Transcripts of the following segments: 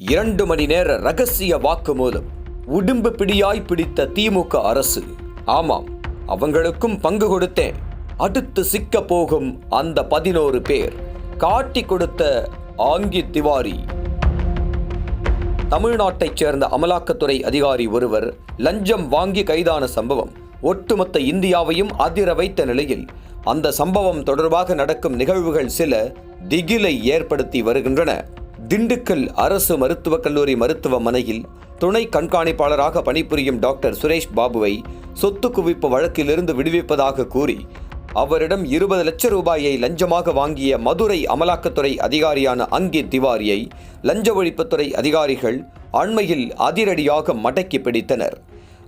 இரண்டு மணி நேர ரகசிய வாக்குமூலம் உடும்பு பிடியாய் பிடித்த திமுக அரசு. ஆமாம் அவங்களுக்கும் பங்கு கொடுத்தேன். அடுத்து சிக்க போகும் அந்த பதினோரு பேர். காட்டி கொடுத்த ஆங்கி திவாரி. தமிழ்நாட்டைச் சேர்ந்த அமலாக்கத்துறை அதிகாரி ஒருவர் லஞ்சம் வாங்கி கைதான சம்பவம் ஒட்டுமொத்த இந்தியாவையும் அதிர வைத்த நிலையில் அந்த சம்பவம் தொடர்பாக நடக்கும் நிகழ்வுகள் சில திகிலை ஏற்படுத்தி வருகின்றன. திண்டுக்கல் அரசு மருத்துவக் கல்லூரி மருத்துவமனையில் துணை கண்காணிப்பாளராக பணிபுரியும் டாக்டர் சுரேஷ் பாபுவை சொத்து குவிப்பு வழக்கிலிருந்து விடுவிப்பதாக கூறி அவரிடம் இருபது லட்சம் ரூபாயை லஞ்சமாக வாங்கிய மதுரை அமலாக்கத்துறை அதிகாரியான அங்கித் திவாரியை லஞ்ச ஒழிப்புத்துறை அதிகாரிகள் அண்மையில் அதிரடியாக மடக்கி பிடித்தனர்.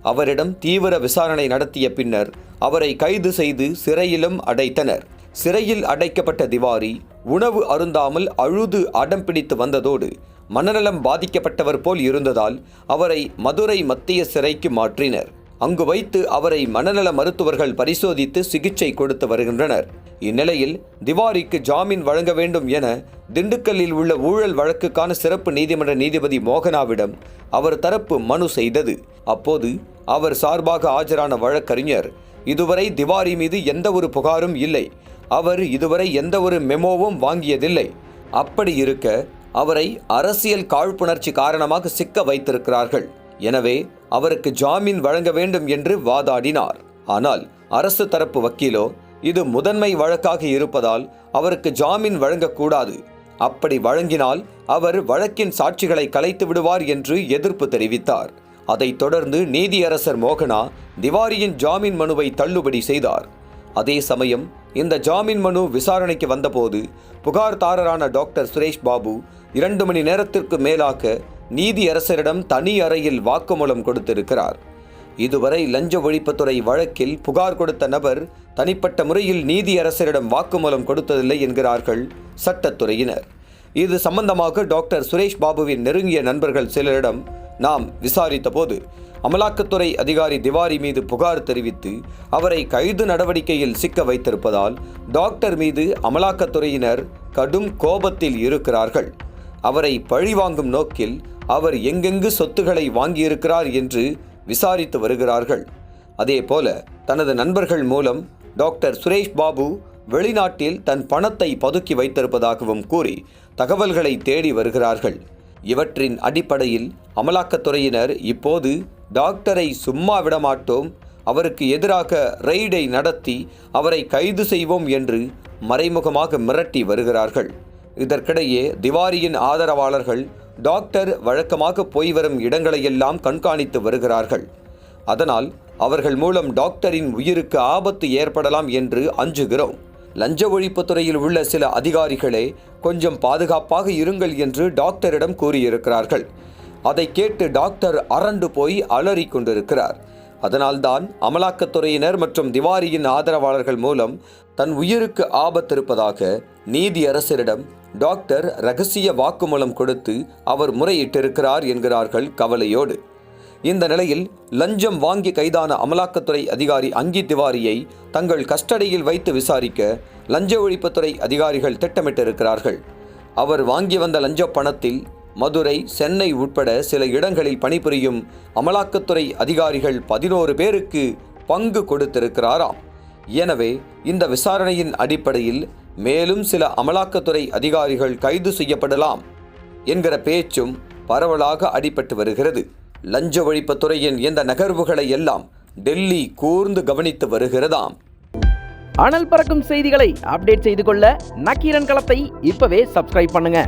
அவரிடம் தீவிர விசாரணை நடத்திய பின்னர் அவரை கைது செய்து சிறையிலும் அடைத்தனர். சிறையில் அடைக்கப்பட்ட திவாரி உணவு அருந்தாமல் அழுது அடம் பிடித்து வந்ததோடு மனநலம் பாதிக்கப்பட்டவர் போல் இருந்ததால் அவரை மதுரை மத்திய சிறைக்கு மாற்றினர். அங்கு வைத்து அவரை மனநல மருத்துவர்கள் பரிசோதித்து சிகிச்சை கொடுத்து வருகின்றனர். இந்நிலையில் திவாரிக்கு ஜாமீன் வழங்க வேண்டும் என திண்டுக்கல்லில் உள்ள ஊழல் வழக்குக்கான சிறப்பு நீதிமன்ற நீதிபதி மோகனாவிடம் அவர் தரப்பு மனு செய்தது. அப்போது அவர் சார்பாக ஆஜரான வழக்கறிஞர் இதுவரை திவாரி மீது எந்த ஒரு புகாரும் இல்லை. அவர் இதுவரை எந்த ஒரு மெமோவும் வாங்கியதில்லை. அப்படி இருக்க அவரை அரசியல் காழ்ப்புணர்ச்சி காரணமாக சிக்க வைத்திருக்கிறார்கள். எனவே அவருக்கு ஜாமீன் வழங்க வேண்டும் என்று வாதாடினார். ஆனால் அரசு தரப்பு வக்கீலோ இது முதன்மை வழக்காக இருப்பதால் அவருக்கு ஜாமீன் வழங்கக்கூடாது. அப்படி வழங்கினால் அவர் வழக்கின் சாட்சிகளை கலைத்து விடுவார் என்று எதிர்ப்பு தெரிவித்தார். அதைத் தொடர்ந்து நீதியரசர் மோகனா திவாரியின் ஜாமீன் மனுவை தள்ளுபடி செய்தார். அதே சமயம் இந்த ஜாமீன் மனு விசாரணைக்கு வந்தபோது புகார்தாரரான டாக்டர் சுரேஷ் பாபு இரண்டு மணி நேரத்திற்கு மேலாக நீதியரசரிடம் தனி அறையில் வாக்குமூலம் கொடுத்திருக்கிறார். இதுவரை லஞ்ச ஒழிப்புத்துறை வழக்கில் புகார் கொடுத்த நபர் தனிப்பட்ட முறையில் நீதியரசரிடம் வாக்குமூலம் கொடுத்ததில்லை என்கிறார்கள் சட்டத்துறையினர். இது சம்பந்தமாக டாக்டர் சுரேஷ் பாபுவின் நெருங்கிய நண்பர்கள் சிலரிடம் நாம் விசாரித்தபோது அமலாக்கத்துறை அதிகாரி திவாரி மீது புகார் தெரிவித்து அவரை கைது நடவடிக்கையில் சிக்க வைத்திருப்பதால் டாக்டர் மீது அமலாக்கத்துறையினர் கடும் கோபத்தில் இருக்கிறார்கள். அவரை பழிவாங்கும் நோக்கில் அவர் எங்கெங்கு சொத்துக்களை வாங்கியிருக்கிறார் என்று விசாரித்து வருகிறார்கள். அதேபோல தனது நண்பர்கள் மூலம் டாக்டர் சுரேஷ் பாபு வெளிநாட்டில் தன் பணத்தை பதுக்கி வைத்திருப்பதாகவும் கூறி தகவல்களை தேடி வருகிறார்கள். இவற்றின் அடிப்படையில் அமலாக்கத்துறையினர் இப்போது டாக்டரை சும்மா விடமாட்டோம். அவருக்கு எதிராக ரெய்டை நடத்தி அவரை கைது செய்வோம் என்று மறைமுகமாக மிரட்டி வருகிறார்கள். இதற்கிடையே திவாரியின் ஆதரவாளர்கள் டாக்டர் வழக்கமாக போய் வரும் இடங்களையெல்லாம் கண்காணித்து வருகிறார்கள். அதனால் அவர்கள் மூலம் டாக்டரின் உயிருக்கு ஆபத்து ஏற்படலாம் என்று அஞ்சுகிறோம். லஞ்ச ஒழிப்புத்துறையில் உள்ள சில அதிகாரிகளே கொஞ்சம் பாதுகாப்பாக இருங்கள் என்று டாக்டரிடம் கூறியிருக்கிறார்கள். அதை கேட்டு டாக்டர் அரண்டு போய் அலறி கொண்டிருக்கிறார். அதனால்தான் அமலாக்கத்துறையினர் மற்றும் திவாரியின் ஆதரவாளர்கள் மூலம் தன் உயிருக்கு ஆபத்து இருப்பதாக நீதியரசரிடம் டாக்டர் ரகசிய வாக்குமூலம் கொடுத்து அவர் முறையிட்டிருக்கிறார் என்கிறார்கள் கவலையோடு. இந்த நிலையில் லஞ்சம் வாங்கி கைதான அமலாக்கத்துறை அதிகாரி அங்கி திவாரியை தங்கள் கஸ்டடியில் வைத்து விசாரிக்க லஞ்ச ஒழிப்புத்துறை அதிகாரிகள் திட்டமிட்டிருக்கிறார்கள். அவர் வாங்கி வந்த லஞ்ச பணத்தில் மதுரை சென்னை உட்பட சில இடங்களில் பணிபுரியும் அமலாக்கத்துறை அதிகாரிகள் பதினோரு பேருக்கு பங்கு கொடுத்திருக்கிறாராம். எனவே இந்த விசாரணையின் அடிப்படையில் மேலும் சில அமலாக்கத்துறை அதிகாரிகள் கைது செய்யப்படலாம் என்கிற பேச்சும் பரவலாக அடிபட்டு வருகிறது. லஞ்ச ஒழிப்புத்துறையின் இந்த நகர்வுகளை எல்லாம் டெல்லி கூர்ந்து கவனித்து வருகிறதாம். அனல் பறக்கும் செய்திகளை அப்டேட் செய்து கொள்ள நக்கீரன் களத்தை இப்பவே சப்ஸ்கிரைப் பண்ணுங்க.